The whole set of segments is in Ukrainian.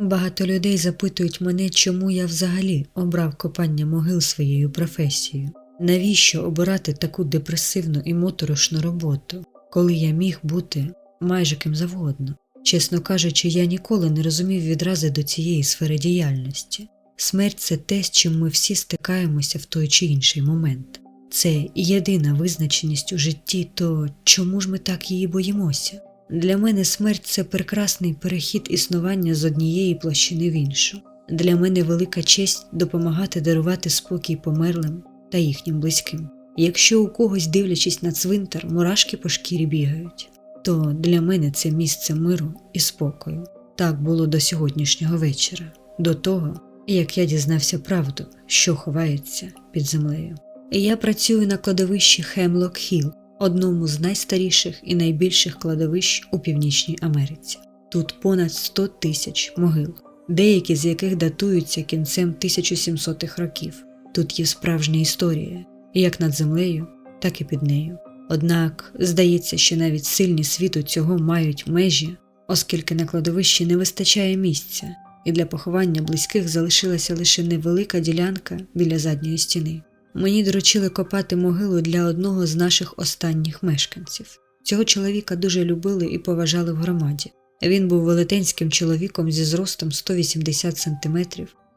Багато людей запитують мене, чому я взагалі обрав копання могил своєю професією. Навіщо обирати таку депресивну і моторошну роботу, коли я міг бути майже ким завгодно? Чесно кажучи, я ніколи не розумів відрази до цієї сфери діяльності. Смерть це те, з чим ми всі стикаємося в той чи інший момент. Це єдина визначеність у житті, то чому ж ми так її боїмося? Для мене смерть це прекрасний перехід існування з однієї площини в іншу. Для мене велика честь допомагати дарувати спокій померлим та їхнім близьким. Якщо у когось, дивлячись на цвинтар, мурашки по шкірі бігають, то для мене це місце миру і спокою. Так було до сьогоднішнього вечора, до того, як я дізнався правду, що ховається під землею. Я працюю на кладовищі Хемлок Хіл, одному з найстаріших і найбільших кладовищ у Північній Америці. Тут понад 100 тисяч могил, деякі з яких датуються кінцем 1700-х років. Тут є справжня історія, як над землею, так і під нею. Однак здається, що навіть сильні світу цього мають межі, оскільки на кладовищі не вистачає місця, і для поховання близьких залишилася лише невелика ділянка біля задньої стіни. Мені доручили копати могилу для одного з наших останніх мешканців. Цього чоловіка дуже любили і поважали в громаді. Він був велетенським чоловіком зі зростом 180 см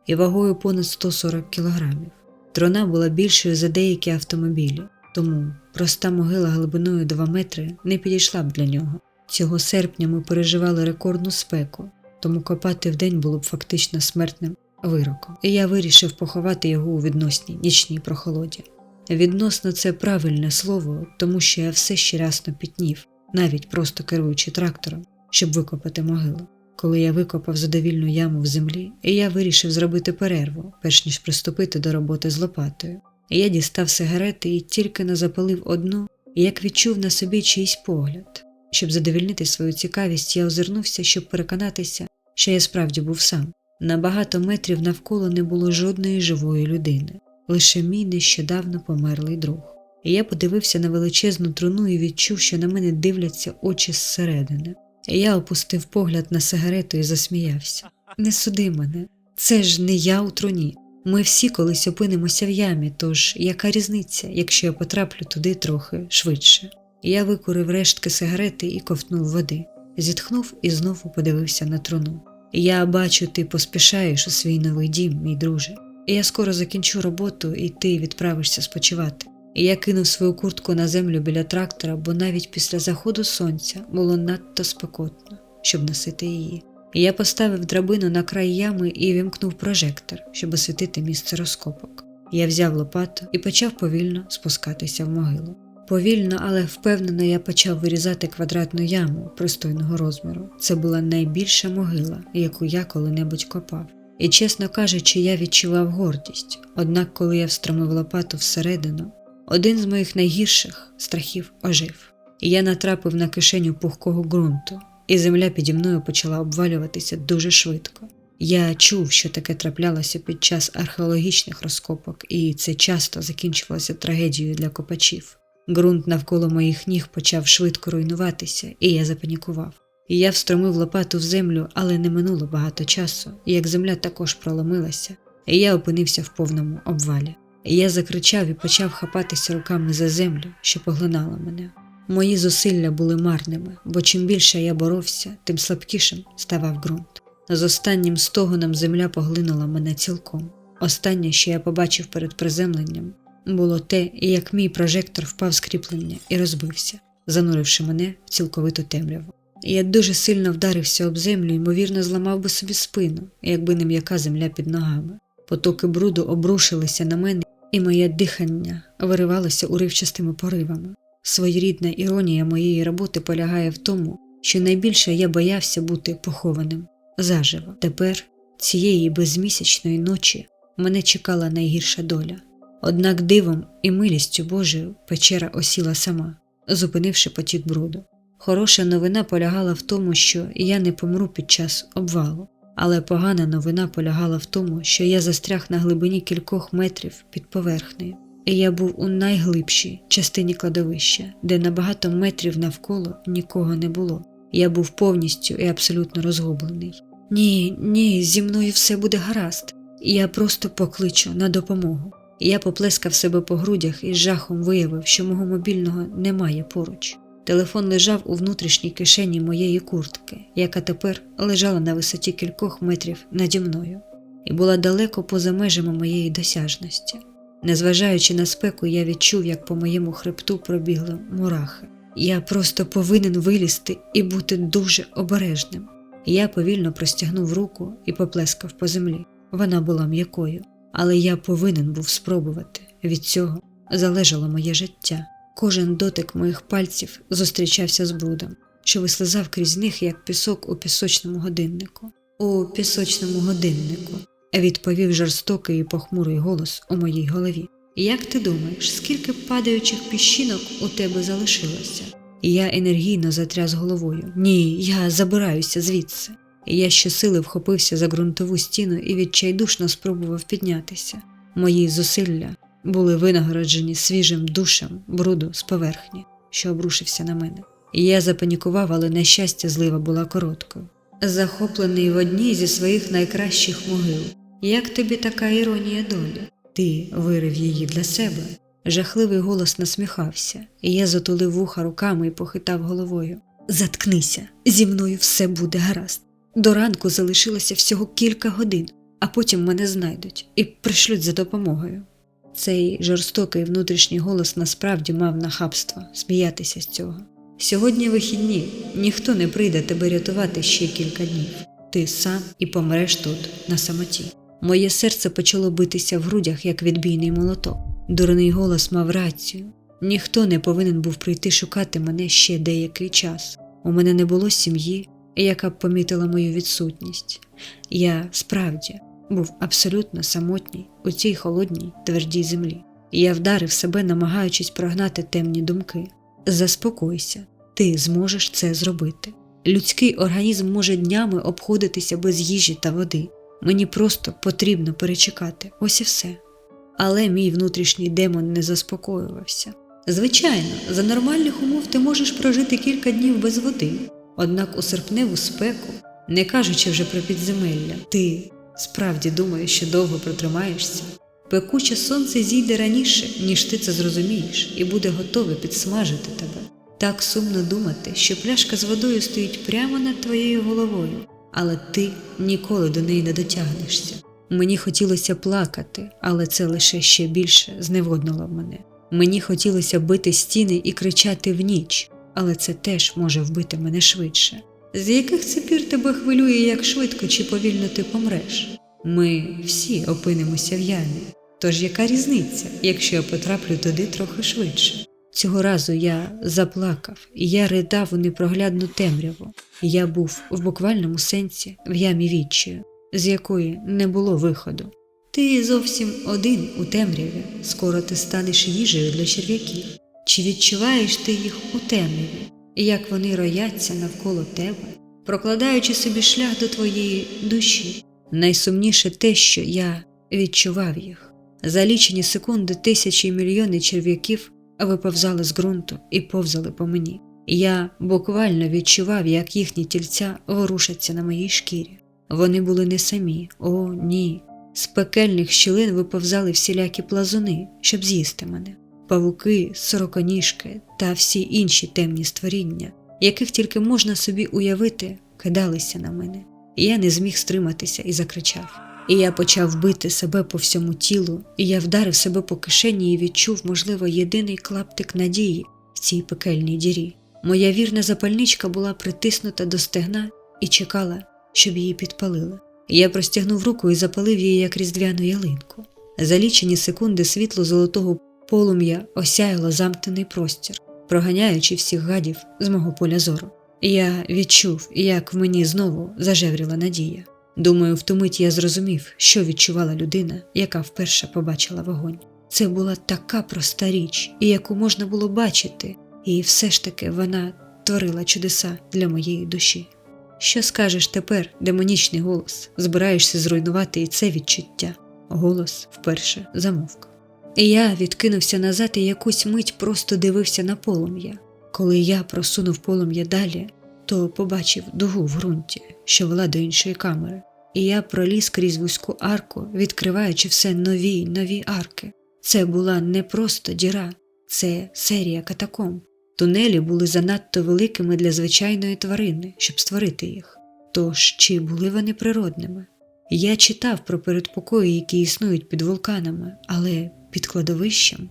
і вагою понад 140 кг. Трона була більшою за деякі автомобілі, тому проста могила глибиною 2 метри не підійшла б для нього. Цього серпня ми переживали рекордну спеку, тому копати вдень було б фактично смертним вироком, і я вирішив поховати його у відносній нічній прохолоді. Відносно це правильне слово, тому що я все ще рясно пітнів, навіть просто керуючи трактором, щоб викопати могилу. Коли я викопав задовільну яму в землі, я вирішив зробити перерву, перш ніж приступити до роботи з лопатою. Я дістав сигарети і тільки не запалив одну, як відчув на собі чийсь погляд. Щоб задовільнити свою цікавість, я озирнувся, щоб переконатися, що я справді був сам. На багато метрів навколо не було жодної живої людини, лише мій нещодавно померлий друг. Я подивився на величезну труну і відчув, що на мене дивляться очі зсередини. Я опустив погляд на сигарету і засміявся. Не суди мене, це ж не я у труні. Ми всі колись опинимося в ямі, тож яка різниця, якщо я потраплю туди трохи швидше? Я викурив рештки сигарети і ковтнув води, зітхнув і знову подивився на труну. Я бачу, ти поспішаєш у свій новий дім, мій друже. Я скоро закінчу роботу, і ти відправишся спочивати. Я кинув свою куртку на землю біля трактора, бо навіть після заходу сонця було надто спекотно, щоб носити її. Я поставив драбину на край ями і вімкнув прожектор, щоб освітити місце розкопок. Я взяв лопату і почав повільно спускатися в могилу. Повільно, але впевнено, я почав вирізати квадратну яму пристойного розміру. Це була найбільша могила, яку я коли-небудь копав. І, чесно кажучи, я відчував гордість. Однак, коли я встромив лопату всередину, один з моїх найгірших страхів ожив, я натрапив на кишеню пухкого ґрунту, і земля піді мною почала обвалюватися дуже швидко. Я чув, що таке траплялося під час археологічних розкопок, і це часто закінчувалося трагедією для копачів. Ґрунт навколо моїх ніг почав швидко руйнуватися, і я запанікував. Я встромив лопату в землю, але не минуло багато часу, як земля також проломилася, і я опинився в повному обвалі. Я закричав і почав хапатися руками за землю, що поглинала мене. Мої зусилля були марними, бо чим більше я боровся, тим слабкішим ставав ґрунт. З останнім стогоном земля поглинула мене цілком. Останнє, що я побачив перед приземленням, було те, як мій прожектор впав з кріплення і розбився, зануривши мене в цілковиту темряву. Я дуже сильно вдарився об землю, ймовірно, зламав би собі спину, якби не м'яка земля під ногами. Потоки бруду обрушилися на мене, і моє дихання виривалося уривчастими поривами. Своєрідна іронія моєї роботи полягає в тому, що найбільше я боявся бути похованим заживо. Тепер, цієї безмісячної ночі, мене чекала найгірша доля. Однак дивом і милістю Божою печера осіла сама, зупинивши потік бруду. Хороша новина полягала в тому, що я не помру під час обвалу, але погана новина полягала в тому, що я застряг на глибині кількох метрів під поверхнею, і я був у найглибшій частині кладовища, де на багато метрів навколо нікого не було. Я був повністю і абсолютно розгублений. Ні, ні, зі мною все буде гаразд. Я просто покличу на допомогу. Я поплескав себе по грудях і з жахом виявив, що мого мобільного немає поруч. Телефон лежав у внутрішній кишені моєї куртки, яка тепер лежала на висоті кількох метрів наді мною, і була далеко поза межами моєї досяжності. Незважаючи на спеку, я відчув, як по моєму хребту пробігли мурахи. Я просто повинен вилізти і бути дуже обережним. Я повільно простягнув руку і поплескав по землі. Вона була м'якою, але я повинен був спробувати. Від цього залежало моє життя. Кожен дотик моїх пальців зустрічався з брудом, що вислизав крізь них, як пісок у пісочному годиннику. У пісочному годиннику, відповів жорстокий і похмурий голос у моїй голові. Як ти думаєш, скільки падаючих піщинок у тебе залишилося? Я енергійно затряс головою. Ні, я забираюся звідси. Я щосили вхопився за ґрунтову стіну і відчайдушно спробував піднятися. Мої зусилля були винагороджені свіжим душем бруду з поверхні, що обрушився на мене. Я запанікував, але на щастя, злива була короткою. Захоплений в одній зі своїх найкращих могил. Як тобі така іронія долі? Ти вирив її для себе. Жахливий голос насміхався, і я затулив вуха руками і похитав головою. Заткнися, зі мною все буде гаразд. До ранку залишилося всього кілька годин, а потім мене знайдуть і пришлють за допомогою. Цей жорстокий внутрішній голос насправді мав нахабство сміятися з цього. Сьогодні вихідні, ніхто не прийде тебе рятувати ще кілька днів. Ти сам і помреш тут, на самоті. Моє серце почало битися в грудях, як відбійний молоток. Дурний голос мав рацію. Ніхто не повинен був прийти шукати мене ще деякий час. У мене не було сім'ї, яка б помітила мою відсутність. Я справді був абсолютно самотній у цій холодній твердій землі. Я вдарив себе, намагаючись прогнати темні думки. Заспокойся, ти зможеш це зробити. Людський організм може днями обходитися без їжі та води. Мені просто потрібно перечекати, ось і все. Але мій внутрішній демон не заспокоювався. Звичайно, за нормальних умов ти можеш прожити кілька днів без води, однак у серпневу спеку, не кажучи вже про підземелля, ти справді думаєш, що довго протримаєшся. Пекуче сонце зійде раніше, ніж ти це зрозумієш, і буде готове підсмажити тебе. Так сумно думати, що пляшка з водою стоїть прямо над твоєю головою, але ти ніколи до неї не дотягнешся. Мені хотілося плакати, але це лише ще більше зневоднило мене. Мені хотілося бити стіни і кричати в ніч, але це теж може вбити мене швидше. З яких це пір тебе хвилює, як швидко чи повільно ти помреш? Ми всі опинимося в ямі. Тож яка різниця, якщо я потраплю туди трохи швидше? Цього разу я заплакав, і я ридав у непроглядну темряву. Я був в буквальному сенсі в ямі відчаю, з якої не було виходу. Ти зовсім один у темряві, скоро ти станеш їжею для черв'яків. Чи відчуваєш ти їх у темряві, як вони рояться навколо тебе, прокладаючи собі шлях до твоєї душі? Найсумніше те, що я відчував їх. За лічені секунди тисячі і мільйони черв'яків виповзали з ґрунту і повзали по мені. Я буквально відчував, як їхні тільця ворушаться на моїй шкірі. Вони були не самі, о, ні. З пекельних щілин виповзали всілякі плазуни, щоб з'їсти мене, павуки, сороконіжки та всі інші темні створіння, яких тільки можна собі уявити, кидалися на мене. Я не зміг стриматися і закричав. І я почав бити себе по всьому тілу, і я вдарив себе по кишені і відчув, можливо, єдиний клаптик надії в цій пекельній дірі. Моя вірна запальничка була притиснута до стегна і чекала, щоб її підпалили. Я простягнув руку і запалив її як різдвяну ялинку. За лічені секунди світло золотого полум'я осяяло замкнений простір, проганяючи всіх гадів з мого поля зору. Я відчув, як в мені знову зажевріла надія. Думаю, в ту мить я зрозумів, що відчувала людина, яка вперше побачила вогонь. Це була така проста річ, і яку можна було бачити, і все ж таки вона творила чудеса для моєї душі. Що скажеш тепер, демонічний голос, збираєшся зруйнувати і це відчуття? Голос вперше замовк. Я відкинувся назад і якусь мить просто дивився на полум'я. Коли я просунув полум'я далі, то побачив дугу в ґрунті, що вела до іншої камери, і я проліз крізь вузьку арку, відкриваючи все нові й нові арки. Це була не просто діра, це серія катакомб. Тунелі були занадто великими для звичайної тварини, щоб створити їх. Тож чи були вони природними? Я читав про передпокої, які існують під вулканами, але під кладовищем.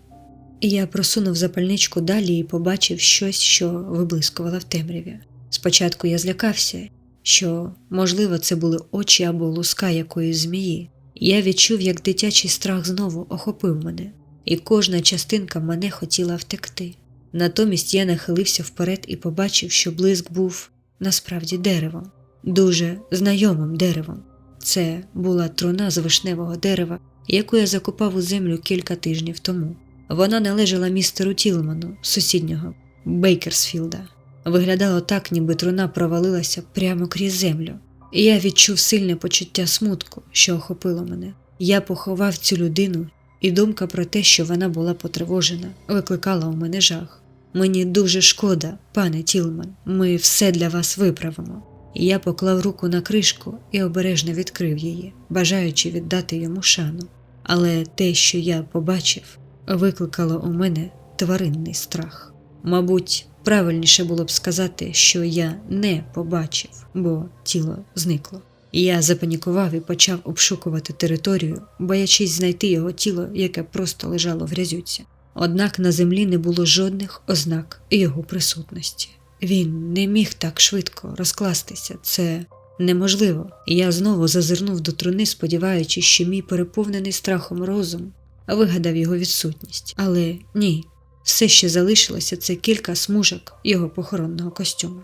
Я просунув запальничку далі і побачив щось, що виблискувало в темряві. Спочатку я злякався, що, можливо, це були очі або луска якоїсь змії. Я відчув, як дитячий страх знову охопив мене, і кожна частинка мене хотіла втекти. Натомість я нахилився вперед і побачив, що блиск був насправді деревом, дуже знайомим деревом. Це була труна з вишневого дерева, яку я закопав у землю кілька тижнів тому. Вона належала містеру Тілману, сусіднього Бейкерсфілда. Виглядало так, ніби труна провалилася прямо крізь землю. І я відчув сильне почуття смутку, що охопило мене. Я поховав цю людину, і думка про те, що вона була потривожена, викликала у мене жах. Мені дуже шкода, пане Тілман, ми все для вас виправимо. Я поклав руку на кришку і обережно відкрив її, бажаючи віддати йому шану. Але те, що я побачив, викликало у мене тваринний страх. Мабуть, правильніше було б сказати, що я не побачив, бо тіло зникло. Я запанікував і почав обшукувати територію, боячись знайти його тіло, яке просто лежало в грязюці. Однак на землі не було жодних ознак його присутності. Він не міг так швидко розкластися, це неможливо. Я знову зазирнув до труни, сподіваючись, що мій переповнений страхом розум вигадав його відсутність. Але ні, все ще залишилося це кілька смужок його похоронного костюму.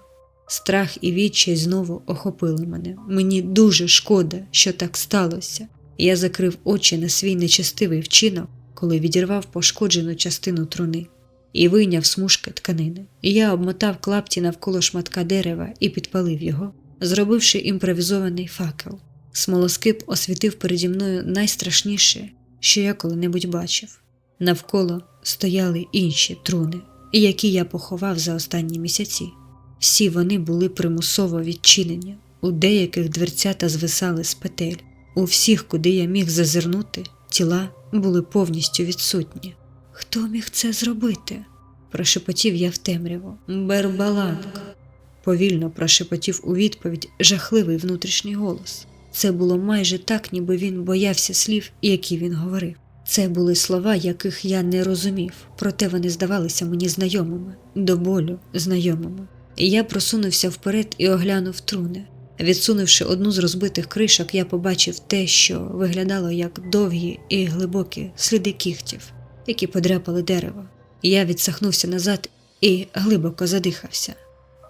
Страх і відчай знову охопили мене. Мені дуже шкода, що так сталося. Я закрив очі на свій нечестивий вчинок, коли відірвав пошкоджену частину труни і вийняв смужки тканини. Я обмотав клапті навколо шматка дерева і підпалив його, зробивши імпровізований факел. Смолоскип освітив переді мною найстрашніше, що я коли-небудь бачив. Навколо стояли інші труни, які я поховав за останні місяці. Всі вони були примусово відчинені, у деяких дверцята звисали з петель, у всіх, куди я міг зазирнути, тіла були повністю відсутні. Хто міг це зробити? прошепотів я в темряву. Бербаланк. Повільно прошепотів у відповідь жахливий внутрішній голос. Це було майже так, ніби він боявся слів, які він говорив. Це були слова, яких я не розумів, проте вони здавалися мені знайомими, до болю знайомими. Я просунувся вперед і оглянув труни. Відсунувши одну з розбитих кришок, я побачив те, що виглядало як довгі і глибокі сліди кігтів, які подряпали дерево. Я відсахнувся назад і глибоко задихався.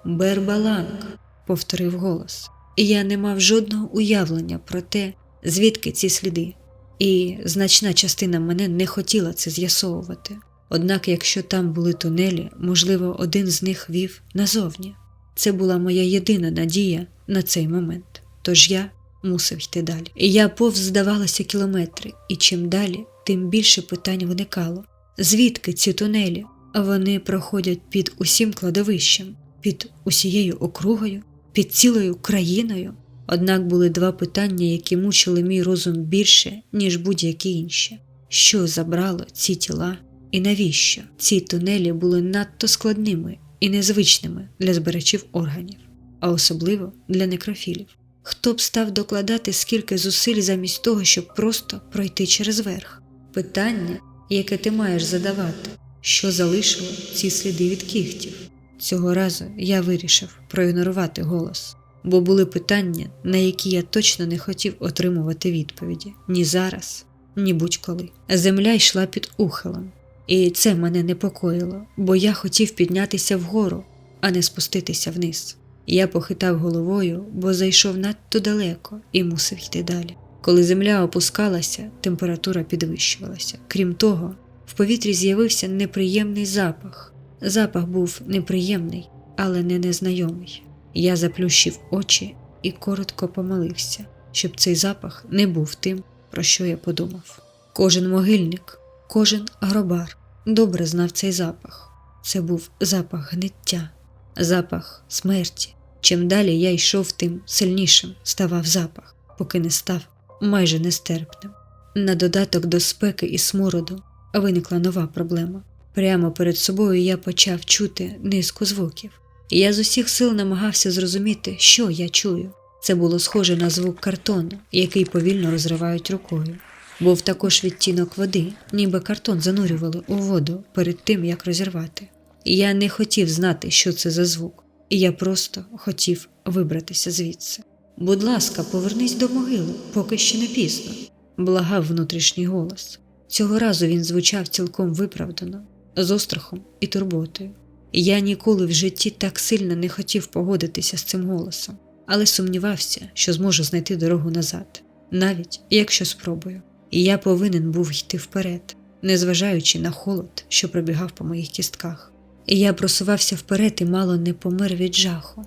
Бербаланг, повторив голос, і я не мав жодного уявлення про те, звідки ці сліди, і значна частина мене не хотіла це з'ясовувати. Однак, якщо там були тунелі, можливо, один з них вів назовні. Це була моя єдина надія на цей момент. Тож я мусив йти далі. І я повз здавалося кілометри, і чим далі, тим більше питань виникало. Звідки ці тунелі? Вони проходять під усім кладовищем, під усією округою, під цілою країною. Однак були два питання, які мучили мій розум більше, ніж будь-які інші: що забрало ці тіла, і навіщо ці тунелі були надто складними і незвичними для збирачів органів, а особливо для некрофілів. Хто б став докладати скільки зусиль замість того, щоб просто пройти через верх? Питання, яке ти маєш задавати, що залишило ці сліди від кігтів. Цього разу я вирішив проігнорувати голос, бо були питання, на які я точно не хотів отримувати відповіді ні зараз, ні будь-коли. Земля йшла під ухилом, і це мене непокоїло, бо я хотів піднятися вгору, а не спуститися вниз. Я похитав головою, бо зайшов надто далеко і мусив йти далі. Коли земля опускалася, температура підвищувалася. Крім того, в повітрі з'явився неприємний запах. Запах був неприємний, але не незнайомий. Я заплющив очі і коротко помолився, щоб цей запах не був тим, про що я подумав. Кожен могильник, кожен гробар добре знав цей запах. Це був запах гниття, запах смерті, Чим далі я йшов, тим сильнішим ставав запах, поки не став майже нестерпним. На додаток до спеки і смороду виникла нова проблема. Прямо перед собою я почав чути низку звуків. І Я з усіх сил намагався зрозуміти, що я чую. Це було схоже на звук картону, який повільно розривають рукою. Був також відтінок води, ніби картон занурювали у воду перед тим, як розірвати. Я не хотів знати, що це за звук, і я просто хотів вибратися звідси. Будь ласка, повернись до могили, поки ще не пізно, благав внутрішній голос. Цього разу він звучав цілком виправдано, з острахом і турботою. Я ніколи в житті так сильно не хотів погодитися з цим голосом, але сумнівався, що зможу знайти дорогу назад, навіть якщо спробую. І я повинен був йти вперед, незважаючи на холод, що пробігав по моїх кістках. Я просувався вперед і мало не помер від жаху,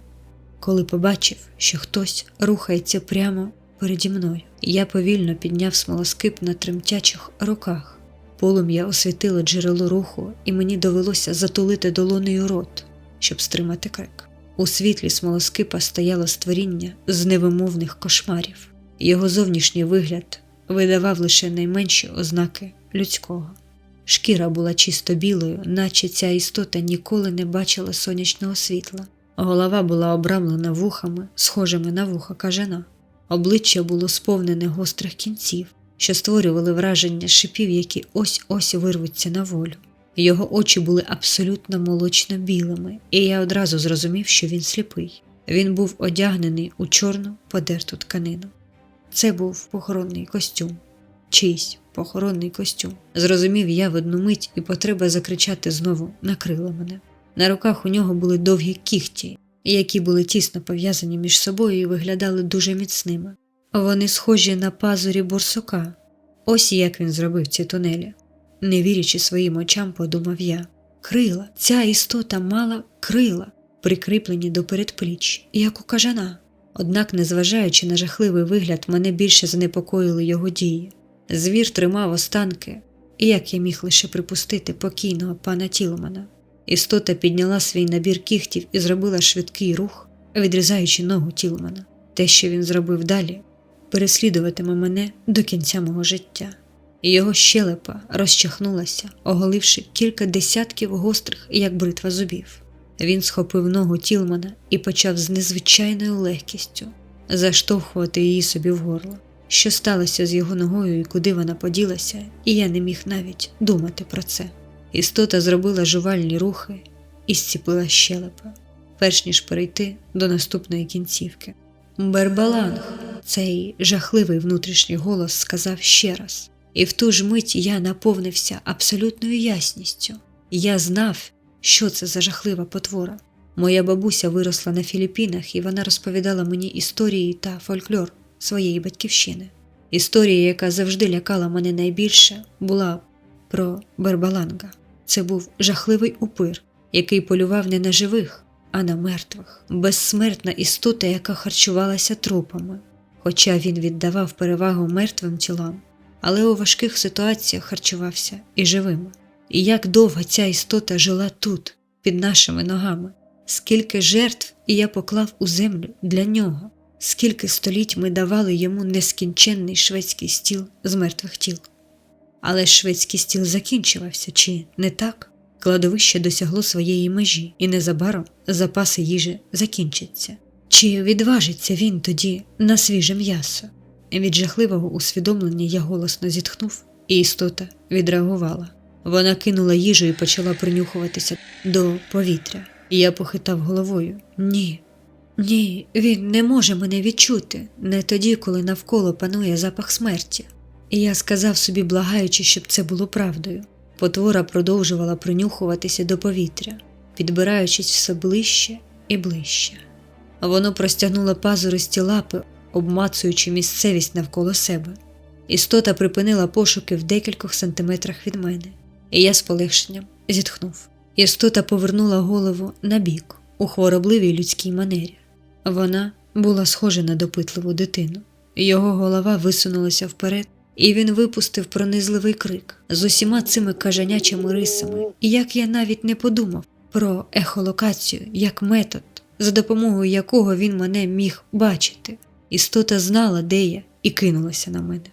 коли побачив, що хтось рухається прямо переді мною. Я повільно підняв смолоскип на тремтячих руках. Полум'я освітило джерело руху, і мені довелося затулити долонею рот, щоб стримати крик. У світлі смолоскипа стояло створіння з невимовних кошмарів. Його зовнішній вигляд видавав лише найменші ознаки людського. Шкіра була чисто білою, наче ця істота ніколи не бачила сонячного світла. Голова була обрамлена вухами, схожими на вуха кажана. Обличчя було сповнене гострих кінців, що створювали враження шипів, які ось ось вирвуться на волю. Його очі були абсолютно молочно білими, і я одразу зрозумів, що він сліпий. Він був одягнений у чорну подерту тканину. Це був похоронний костюм, чийсь похоронний костюм. Зрозумів я в одну мить, і потреба закричати знову накрила мене. На руках у нього були довгі кіхті, які були тісно пов'язані між собою і виглядали дуже міцними. Вони схожі на пазурі борсука. Ось як він зробив ці тунелі. Не вірячи своїм очам, подумав я. Крила, ця істота мала крила, прикріплені до передпліч, як у кажана. Однак, незважаючи на жахливий вигляд, мене більше занепокоїли його дії. Звір тримав останки, і як я міг лише припустити покійного пана Тілмана. Істота підняла свій набір кіхтів і зробила швидкий рух, відрізаючи ногу Тілмана. Те, що він зробив далі, переслідуватиме мене до кінця мого життя. Його щелепа розчахнулася, оголивши кілька десятків гострих, як бритва зубів. Він схопив ногу Тілмана і почав з незвичайною легкістю заштовхувати її собі в горло. Що сталося з його ногою і куди вона поділася, і я не міг навіть думати про це. Істота зробила жувальні рухи і зціпила щелепа, перш ніж перейти до наступної кінцівки. Бербаланг, цей жахливий внутрішній голос сказав ще раз, і в ту ж мить я наповнився абсолютною ясністю. Я знав, що це за жахлива потвора. Моя бабуся виросла на Філіппінах, і вона розповідала мені історії та фольклор своєї батьківщини. Історія, яка завжди лякала мене найбільше, була про Бербаланга. Це був жахливий упир, який полював не на живих, а на мертвих, безсмертна істота, яка харчувалася трупами. Хоча він віддавав перевагу мертвим тілам, але у важких ситуаціях харчувався і живими. І як довго ця істота жила тут, під нашими ногами, скільки жертв і я поклав у землю для нього, скільки століть ми давали йому нескінченний шведський стіл з мертвих тіл. Але шведський стіл закінчувався, чи не так? Кладовище досягло своєї межі, і незабаром запаси їжі закінчаться. Чи відважиться він тоді на свіже м'ясо? Від жахливого усвідомлення я голосно зітхнув, і істота відреагувала. Вона кинула їжу і почала принюхуватися до повітря. Я похитав головою. Ні, ні, він не може мене відчути, не тоді, коли навколо панує запах смерті. І я сказав собі, благаючи, щоб це було правдою. Потвора продовжувала принюхуватися до повітря, підбираючись все ближче і ближче. Воно простягнуло пазуристі лапи, обмацуючи місцевість навколо себе. Істота припинила пошуки в декількох сантиметрах від мене, і я з полегшенням зітхнув. Істота повернула голову на бік у хворобливій людській манері. Вона була схожа на допитливу дитину. Його голова висунулася вперед, і він випустив пронизливий крик з усіма цими кажанячими рисами, і як я навіть не подумав про ехолокацію як метод за допомогою якого він мене міг бачити. Істота знала, де я, і кинулася на мене.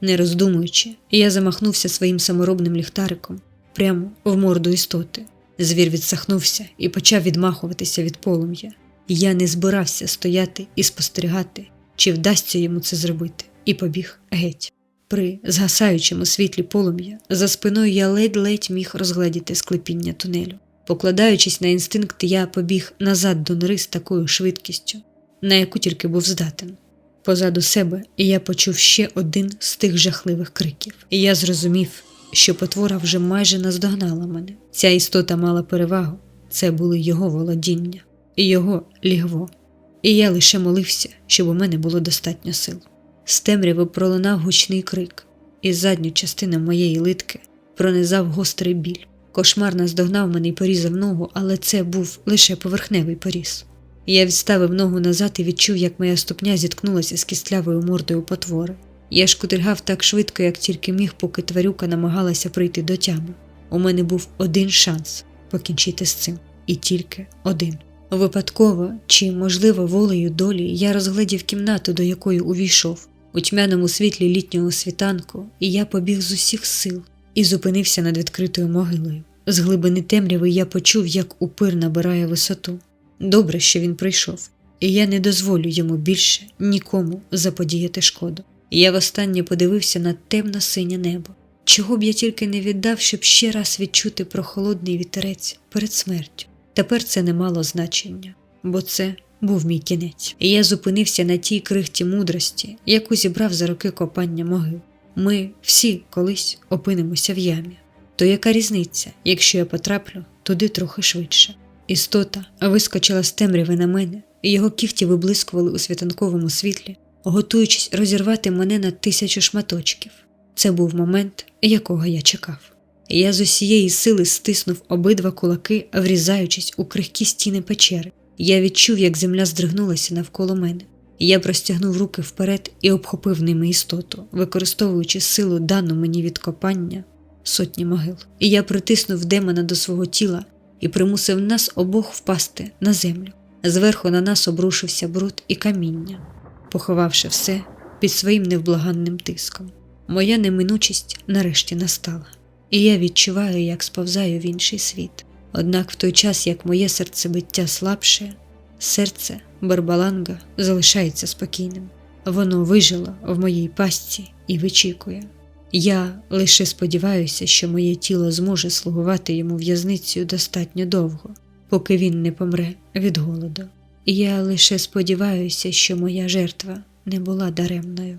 Не роздумуючи, я замахнувся своїм саморобним ліхтариком прямо в морду істоти. Звір відсахнувся і почав відмахуватися від полум'я. Я не збирався стояти і спостерігати, чи вдасться йому це зробити, і побіг геть. При згасаючому світлі полум'я за спиною я ледь-ледь міг розгледіти склепіння тунелю. Покладаючись на інстинкт, я побіг назад до нори з такою швидкістю, на яку тільки був здатен. Позаду себе я почув ще один з тих жахливих криків, і я зрозумів, що потвора вже майже наздогнала мене. Ця істота мала перевагу, це були його володіння і його лігво. І я лише молився, щоб у мене було достатньо сил. З темряви пролунав гучний крик, і задню частину моєї литки пронизав гострий біль. Кошмар наздогнав мене і порізав ногу, але це був лише поверхневий поріз. Я відставив ногу назад і відчув, як моя ступня зіткнулася з кістлявою мордою потвори. Я шкутильгав так швидко, як тільки міг, поки тварюка намагалася прийти до тями. У мене був один шанс покінчити з цим, і тільки один. Випадково чи, можливо, волею долі я розглядів кімнату, до якої увійшов, у тьмяному світлі літнього світанку, і я побіг з усіх сил і зупинився над відкритою могилою. З глибини темряви я почув, як упир набирає висоту. Добре, що він прийшов, і я не дозволю йому більше нікому заподіяти шкоду. Я востаннє подивився на темно синє небо. Чого б я тільки не віддав, щоб ще раз відчути прохолодний вітерець перед смертю. Тепер це не мало значення, бо це був мій кінець. І я зупинився на тій крихті мудрості, яку зібрав за роки копання могил. Ми всі колись опинимося в ямі. То яка різниця, якщо я потраплю туди трохи швидше? Істота вискочила з темряви на мене, і його кіхті виблискували у світанковому світлі, готуючись розірвати мене на тисячу шматочків. Це був момент, якого я чекав. Я з усієї сили стиснув обидва кулаки, врізаючись у крихкі стіни печери. Я відчув, як земля здригнулася навколо мене. Я простягнув руки вперед і обхопив ними істоту, використовуючи силу дану мені від копання сотні могил. І я притиснув демона до свого тіла і примусив нас обох впасти на землю. Зверху на нас обрушився бруд і каміння, поховавши все під своїм невблаганним тиском. Моя неминучість нарешті настала, і я відчуваю, як сповзаю в інший світ. Однак в той час, як моє серцебиття слабше, серце Барбаланга залишається спокійним. Воно вижило в моїй пастці і вичікує. Я лише сподіваюся, що моє тіло зможе слугувати йому в'язницею достатньо довго, поки він не помре від голоду. Я лише сподіваюся, що моя жертва не була даремною.